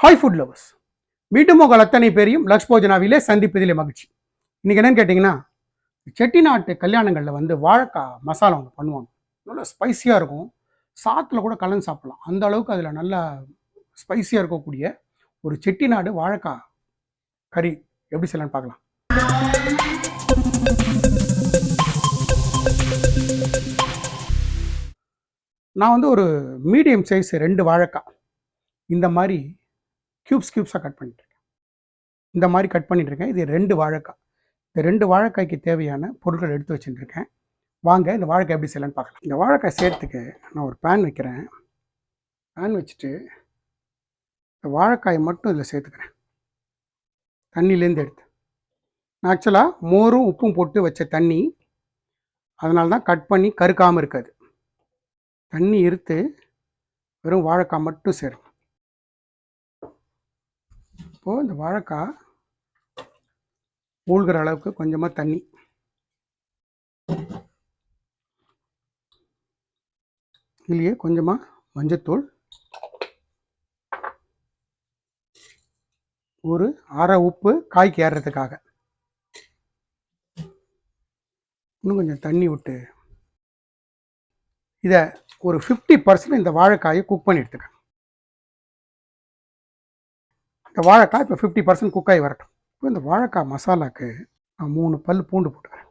Hi food lovers மீண்டும் உங்கள் அத்தனை பேரையும் லக்ஷ் போஜனாவிலே சந்திப்பதிலே மகிழ்ச்சி. இன்றைக்கி என்னன்னு கேட்டிங்கன்னா செட்டிநாட்டு கல்யாணங்களில் வந்து வாழைக்காய் மசாலா ஒன்று பண்ணுவாங்க. நல்லா ஸ்பைசியாக இருக்கும். சாத்தில் கூட கலந்து சாப்பிடலாம். அந்த அளவுக்கு அதில் நல்லா ஸ்பைசியாக இருக்கக்கூடிய ஒரு செட்டிநாடு வாழைக்காய் கறி எப்படி செய்யலான்னு பார்க்கலாம். நான் வந்து ஒரு மீடியம் சைஸ் ரெண்டு வாழைக்காய் இந்த மாதிரி க்யூப்ஸ் க்யூப்ஸாக கட் பண்ணிட்டுருக்கேன். இந்த மாதிரி கட் பண்ணிட்டுருக்கேன். இது ரெண்டு வாழைக்காய். இந்த ரெண்டு வாழைக்காய்க்கு தேவையான பொருட்கள் எடுத்து வச்சுட்டுருக்கேன். வாங்க இந்த வாழைக்காய் எப்படி செய்யலன்னு பார்க்கலாம். இந்த வாழைக்காய் சேர்த்துக்கு நான் ஒரு பேன் வைக்கிறேன். பேன் வச்சுட்டு இந்த வாழைக்காயை மட்டும் இதில் சேர்த்துக்கிறேன். தண்ணியிலேருந்து எடுத்து. நான் ஆக்சுவலாக மோரும் உப்பும் போட்டு வச்ச தண்ணி அதனால தான் கட் பண்ணி கருக்காமல் இருக்காது. தண்ணி இருத்து வெறும் வாழைக்காய் மட்டும் சேரும். இப்போது இந்த வாழைக்காய் மூழ்கிற அளவுக்கு கொஞ்சமாக தண்ணி. இதுலேயே கொஞ்சமாக மஞ்சத்தூள். ஒரு அரை உப்பு காய்க்கு ஏறுறதுக்காக இன்னும் கொஞ்சம் தண்ணி விட்டு இதை ஒரு ஃபிஃப்டி பர்சன்ட் இந்த வாழைக்காயை குக் பண்ணி எடுத்துக்கோங்க இந்த வாழைக்காய் இப்போ ஃபிஃப்டி பர்சன்ட் குக் ஆகி வரட்டும். இப்போ இந்த வாழைக்காய் மசாலாக்கு நான் மூணு பல் பூண்டு போட்டுக்கிறேன்.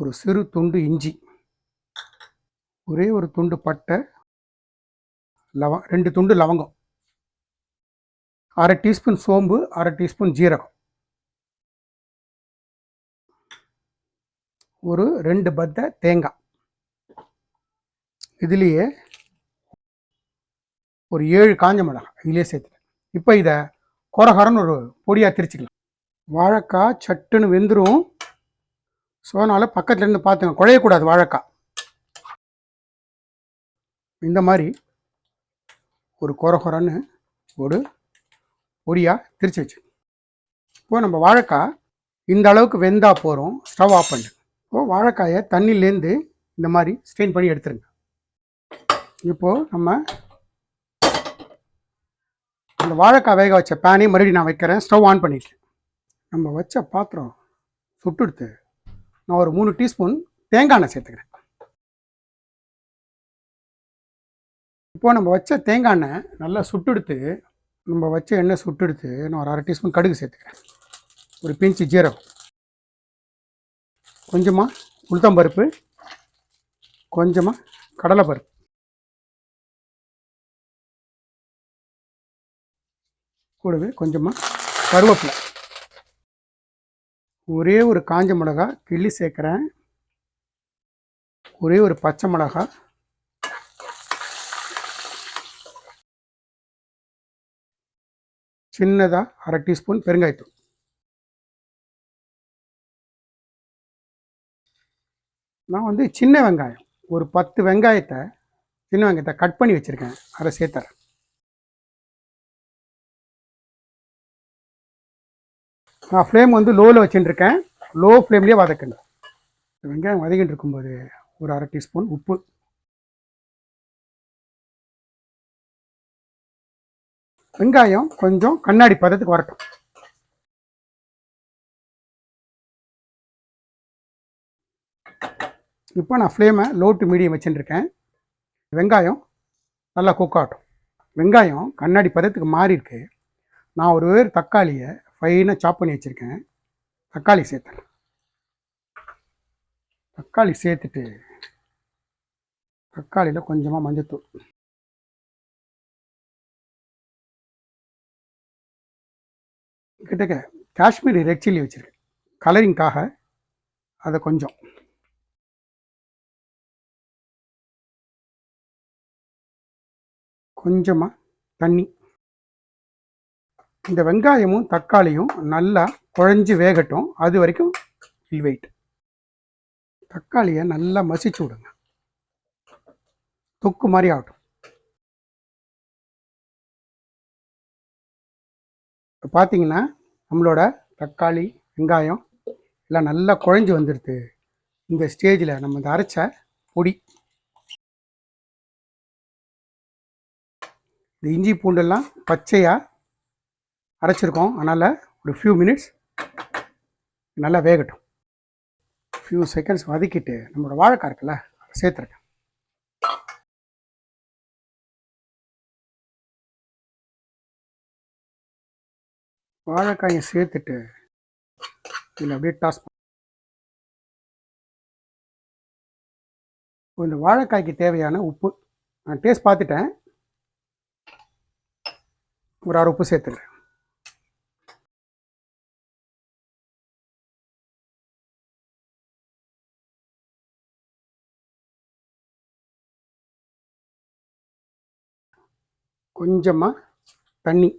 ஒரு சிறு துண்டு இஞ்சி ஒரே ஒரு துண்டு பட்டை லவ ரெண்டு துண்டு லவங்கம் அரை டீஸ்பூன் சோம்பு அரை டீஸ்பூன் ஜீரகம் ஒரு ரெண்டு பத்தை தேங்காய். இதுலேயே ஒரு ஏழு காஞ்ச மிளகாய் இதிலே சேர்த்துட்டேன். இப்போ இதை கொரகரன்னு ஒரு பொடியாக திரிச்சுக்கலாம். வாழைக்காய் சட்டுன்னு வெந்துடும் ஸோ அதனால் பக்கத்துல இருந்து பார்த்துங்க குழையக்கூடாது வாழைக்காய் இந்த மாதிரி ஒரு கொரகொரன்னு ஒரு பொடியாக திரிச்சு வச்சு இப்போது நம்ம வாழைக்காய் இந்த அளவுக்கு வெந்தா போகிறோம் ஸ்டவ் ஆஃப் பண்ணுங்க இப்போது வாழைக்காயை தண்ணியிலேருந்து இந்த மாதிரி ஸ்ட்ரெயின் பண்ணி எடுத்துருங்க. இப்போது நம்ம அந்த வாழைக்காய் வேக வச்ச பேனையும் மறுபடியும் நான் வைக்கிறேன். ஸ்டவ் ஆன் பண்ணிட்டேன் நம்ம வச்ச பாத்திரம் சுட்டுடுத்து நான் ஒரு மூணு டீஸ்பூன் தேங்காய் எண்ணெய் சேர்த்துக்கிறேன். இப்போ நம்ம வச்ச தேங்காய் எண்ணெய் நல்லா சுட்டுடுத்து நம்ம வச்ச எண்ணெய் சுட்டுடுத்து நான் ஒரு அரை டீஸ்பூன் கடுகு சேர்த்துக்கிறேன். ஒரு பிஞ்சு ஜீரகம். கொஞ்சமாக உளுத்தம்பருப்பு கொஞ்சமாக கடலைப்பருப்பு. கூடவே கொஞ்சமாக கருவேப்பிலை. ஒரே ஒரு காஞ்ச மிளகா கிள்ளி சேர்க்குறேன். ஒரே ஒரு பச்சை மிளகா. சின்னதாக அரை டீஸ்பூன் பெருங்காயத்தூள். நான் வந்து சின்ன வெங்காயம். ஒரு பத்து வெங்காயத்தை சின்ன வெங்காயத்தை கட் பண்ணி வச்சுருக்கேன். அதை சேர்த்துறேன் நான் ஃப்ளேம் வந்து லோவில் வச்சுட்டுருக்கேன். லோ ஃப்ளேம்லேயே வதக்கணும் வெங்காயம் வதக்கிட்டு இருக்கும்போது ஒரு அரை டீஸ்பூன் உப்பு. வெங்காயம் கொஞ்சம் கண்ணாடி பதத்துக்கு வரட்டும். இப்போ நான் ஃப்ளேமை லோ டு மீடியம் வச்சுட்டுருக்கேன். வெங்காயம் நல்லா குக் ஆகட்டும். வெங்காயம் கண்ணாடி பதத்துக்கு மாறி இருக்கு நான் ஒரு வேறு தக்காளியை ஃபைனாக சாப் பண்ணி வச்சுருக்கேன். தக்காளி சேர்த்தேன் தக்காளி சேர்த்துட்டு தக்காளியில் கொஞ்சமாக மஞ்சத்தூள். கிட்டக்க காஷ்மீரி ரெட் சில்லி வச்சுருக்கேன். கலரிங்காக அதை கொஞ்சம். கொஞ்சமாக தண்ணி. இந்த வெங்காயமும் தக்காளியும் நல்லா குழஞ்சி வேகட்டும். அது வரைக்கும் இல் வெயிட் தக்காளியை நல்லா மசிச்சு விடுங்க. தொக்கு மாதிரி ஆகட்டும். இப்போ பார்த்தீங்கன்னா நம்மளோட தக்காளி வெங்காயம் எல்லாம் நல்லா குழஞ்சி வந்துடுது. இந்த ஸ்டேஜில் நம்ம இந்த அரைச்ச பொடி இந்த இஞ்சி பூண்டெல்லாம் பச்சையாக அரைச்சிருக்கோம். அதனால் ஒரு ஃபியூ மினிட்ஸ் நல்லா வேகட்டும். ஃபியூ செகண்ட்ஸ் வதக்கிட்டு நம்மளோட வாழைக்காய் இருக்குல்ல அதை சேர்த்துருக்கேன் வாழைக்காயை சேர்த்துட்டு இதில் அப்படியே டாஸ் இந்த வாழைக்காய்க்கு தேவையான உப்பு நான் டேஸ்ட் பார்த்துட்டேன். ஒரு அரை உப்பு சேர்த்துக்கிறேன் கொஞ்சமாக தண்ணி.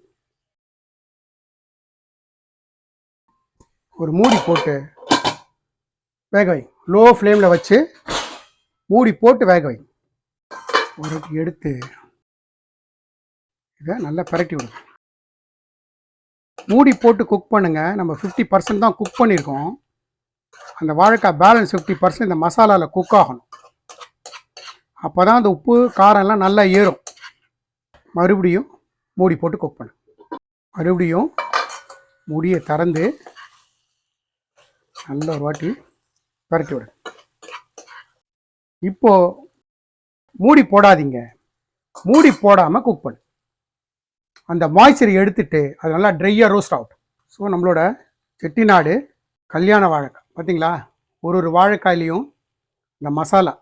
ஒரு மூடி போட்டு வேக வை. லோ ஃப்ளேமில் வச்சு மூடி போட்டு வேக வை. ஒரு எடுத்து இதை நல்லா பரட்டி விடுங்க மூடி போட்டு குக் பண்ணுங்கள் நம்ம ஃபிஃப்டி பர்சன்ட் தான் குக் பண்ணியிருக்கோம் அந்த வாழைக்காய் பேலன்ஸ் ஃபிஃப்டி பர்சன்ட் இந்த மசாலாவில் குக் ஆகணும். அப்போ தான் அந்த உப்பு காரம் எல்லாம் நல்லா ஏறும். மறுபடியும் மூடி போட்டு குக் பண்ணு. மறுபடியும் மூடியை திறந்து நல்ல ஒரு வாட்டி பரட்டி விடு. இப்போது மூடி போடாதீங்க. மூடி போடாமல் குக் பண்ணு. அந்த மாய்ச்சரை எடுத்துட்டு அது நல்லா ட்ரையாக ரோஸ்ட் ஆகட்டும். ஸோ நம்மளோட செட்டிநாடு கல்யாண வாழைக்காய். பார்த்தீங்களா ஒரு ஒரு வாழைக்காயிலையும் இந்த மசாலா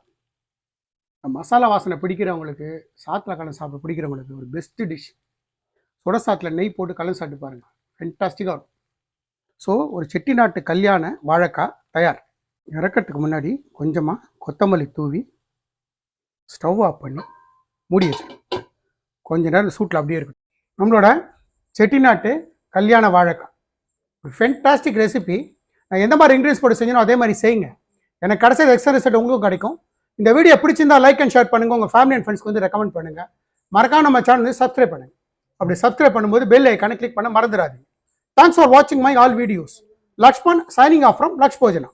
மசாலா வாசனை பிடிக்கிறவங்களுக்கு சாத்தில் கலந்து சாப்பிட பிடிக்கிறவங்களுக்கு ஒரு பெஸ்ட்டு டிஷ் சுட சாத்தில் நெய் போட்டு கலந்து சாப்பிட்டு பாருங்கள் ஃபென்டாஸ்டிக்காக இருக்கும். ஸோ ஒரு செட்டிநாட்டு கல்யாண வாழைக்காய் தயார். இறக்கிறதுக்கு முன்னாடி கொஞ்சமாக கொத்தமல்லி தூவி ஸ்டவ் ஆஃப் பண்ணி மூடி வச்சிடும் கொஞ்ச நேரம் சூட்டில் அப்படியே இருக்கட்டும். நம்மளோட செட்டிநாட்டு கல்யாண வாழைக்காய். ஒரு ஃபென்டாஸ்டிக் ரெசிபி நான் எந்த மாதிரி இன்க்ரீஸ் போட்டு செஞ்சனோ அதே மாதிரி செய்யுங்க. எனக்கு கடைசியில் எக்ஸ்ட்ரா ரிசல்ட் உங்களுக்கும் கிடைக்கும். இந்த வீடியோ பிடிச்சிருந்தா லைக் அண்ட் ஷேர் பண்ணுங்கள் உங்கள் ஃபேமிலி அண்ட் ஃப்ரெண்ட்ஸ்க்கு வந்து ரெக்கமெண்ட் பண்ணுங்கள் மறக்காம நம்ம சேனல் வந்து சப்ஸ்கிரைப் பண்ணுங்கள் அப்படி சப்ஸ்கிரைப் பண்ணும்போது பெல் ஐக்கானை கிளிக் பண்ண மறந்துடாதீங்க. தேங்க்ஸ் ஃபார் வாட்சிங் my all videos Lakshman signing off from Laksh Bhojana